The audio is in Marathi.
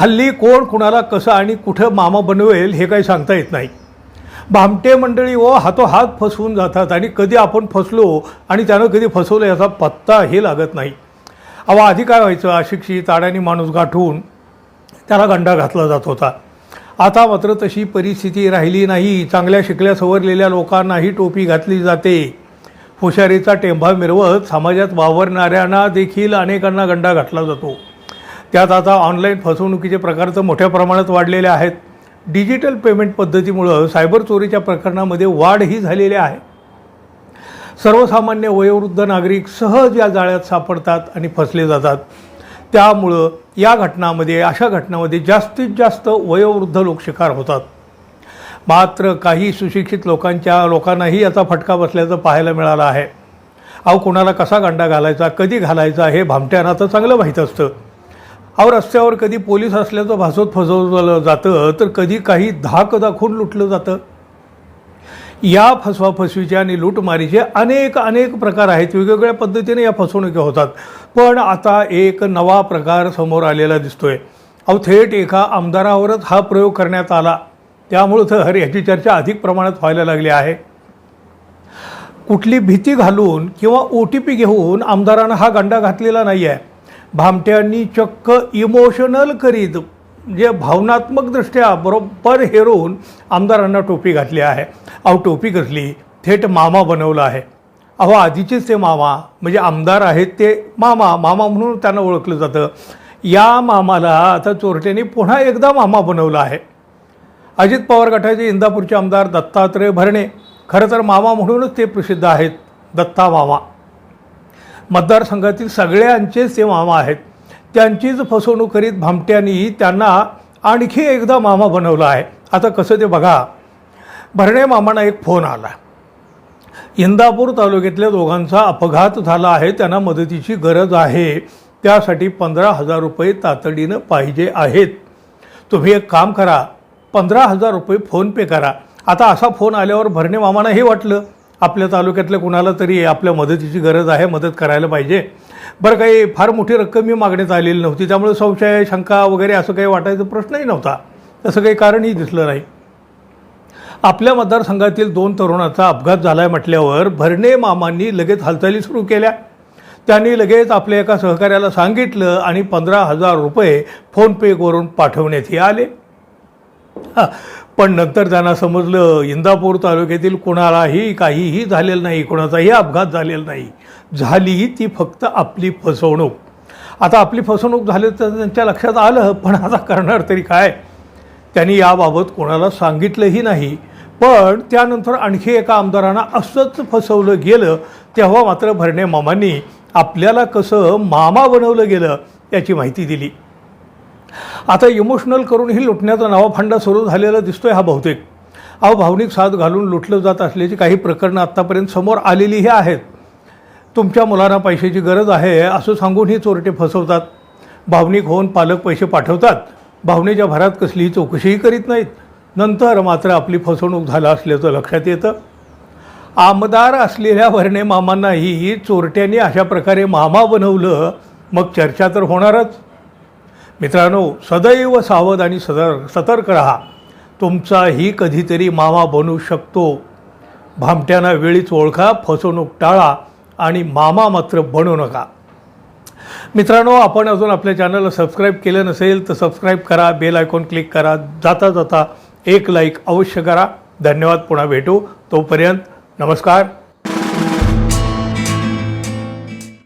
हल्ली कोण कुणाला कसं आणि कुठं मामा बनवेल हे काही सांगता येत नाही. भामटे मंडळी व हातोहात फसवून जातात आणि कधी आपण फसलो आणि त्यानं कधी फसवलं याचा पत्ता हे लागत नाही. अवा आधी काय व्हायचं? अशिक्षित आड्याने माणूस गाठून त्याला गंडा घातला जात होता. आता मात्र तशी परिस्थिती राहिली नाही. चांगल्या शिकल्या सवरलेल्या लोकांनाही टोपी घातली जाते. हुशारीचा टेंभा मिरवत समाजात वावरणाऱ्यांना देखील अनेकांना गंडा घातला जातो. त्यात आता ऑनलाईन फसवणुकीचे प्रकार तर मोठ्या प्रमाणात वाढलेले आहेत. डिजिटल पेमेंट पद्धतीमुळं सायबर चोरीच्या प्रकरणामध्ये वाढही झालेली आहे. सर्वसामान्य वयोवृद्ध नागरिक सहज या जाळ्यात सापडतात आणि फसले जातात. त्यामुळं या घटनामध्ये अशा घटनामध्ये जास्तीत जास्त वयोवृद्ध लोक शिकार होतात. मात्र काही सुशिक्षित लोकांच्या लोकांनाही याचा फटका बसल्याचं पाहायला मिळालं आहे. अहो कोणाला कसा गंडा घालायचा कधी घालायचा हे भामट्यांना तर चांगलं माहीत असतं. अहो रस्त्यावर कधी पोलीस असल्याचं भासवत फसवलं जातं तर कधी काही धाक दाखवून लुटलं जातं. या फसवाफसवीचे आणि लूटमारीचे अनेक अनेक प्रकार आहेत. वेगवेगळ्या पद्धतीने या फसवणुकी होतात. पण आता एक नवा प्रकार समोर आलेला दिसतोय. अहो थेट एका आमदारावरच हा प्रयोग करण्यात आला. त्यामुळं तर याची चर्चा अधिक प्रमाणात व्हायला लागली आहे. कुठली भीती घालून किंवा ओ टी पी घेऊन आमदारानं हा गंडा घातलेला नाही आहे भामट्यांनी चक्क इमोशनल करीत जे भावनात्मकदृष्ट्या बरोबर हेरून आमदारांना टोपी घातली आहे. अहो टोपी कसली? थेट मामा बनवलं आहे. अहो आधीचेच ते मामा म्हणजे आमदार आहेत ते मामा मामा म्हणून त्यांना ओळखलं जातं. या मामाला आता चोरट्याने पुन्हा एकदा मामा बनवलं आहे. अजित पवार गटाचे इंदापूरचे आमदार दत्तात्रय भरणे खरं तर मामा म्हणूनच ते प्रसिद्ध आहेत दत्ता मामा. मतदारसंघातील सगळ्यांचेच ते मामा आहेत. त्यांचीच फसवणूक करीत भामट्यांनी त्यांना आणखी एकदा मामा बनवलं आहे. आता कसं ते बघा. भरणे मामांना एक फोन आला. इंदापूर तालुक्यातल्या दोघांचा अपघात झाला आहे. त्यांना मदतीची गरज आहे. त्यासाठी पंधरा हजार रुपये तातडीनं पाहिजे आहेत. तुम्ही एक काम करा. पंधरा हजार रुपये फोनपे करा. आता असा फोन आल्यावर भरणे मामांनाही वाटलं. आपल्या तालुक्यातल्या कुणाला तरी आपल्या मदतीची गरज आहे मदत करायला पाहिजे. बरं काही फार मोठी रक्कम मी मागण्यात आलेली नव्हती. त्यामुळे संशय शंका वगैरे असं काही वाटायचा प्रश्नही नव्हता. तसं काही कारणही दिसलं नाही. आपल्या मतदारसंघातील दोन तरुणाचा अपघात झाला आहे म्हटल्यावर भरणे मामांनी लगेच हालचाली सुरू केल्या. त्यांनी लगेच आपल्या एका सहकार्याला सांगितलं आणि पंधरा हजार रुपये फोनपे करून पाठवण्यात आले. पण नंतर त्यांना समजलं इंदापूर तालुक्यातील कोणालाही काहीही झालेलं नाही कोणाचाही अपघात झालेला नाही. झाली ती फक्त आपली फसवणूक. आता आपली फसवणूक झाली तर त्यांच्या लक्षात आलं पण आता करणार तरी काय? त्यांनी याबाबत कोणाला सांगितलंही नाही. पण त्यानंतर आणखी एका आमदारांना असंच फसवलं गेलं तेव्हा मात्र भरणे मामांनी आपल्याला कसं मामा बनवलं गेलं याची माहिती दिली. आता इमोशनल करूनही लुटण्याचा नवाफांडा सुरू झालेला दिसतोय हा बहुतेक. अहो भावनिक साथ घालून लुटलं जात असल्याची काही प्रकरणं आत्तापर्यंत समोर आलेलीही आहेत. तुमच्या मुलांना पैशाची गरज आहे असं सांगून ही चोरटे फसवतात. भावनिक होऊन पालक पैसे पाठवतात. भावनेच्या भरात कसलीही चौकशीही करीत नाहीत. नंतर मात्र आपली फसवणूक झालं असल्याचं लक्षात येतं. आमदार असलेल्या भरणे मामांनाही चोरट्यांनी अशा प्रकारे मामा बनवलं मग चर्चा तर होणारच. मित्रांनो सदैव सावध आणि सदर सतर्क राहा. तुमचाही कधीतरी मामा बनू शकतो. भामट्यांना वेळीच ओळखा फसवणूक टाळा आणि मामा मात्र बनू नका. मित्रांनो आपण अजून आपल्या चॅनलला सबस्क्राईब केलं नसेल तर सबस्क्राईब करा बेल आयकॉन क्लिक करा जाता जाता एक लाईक अवश्य करा. धन्यवाद पुन्हा भेटू. तोपर्यंत नमस्कार.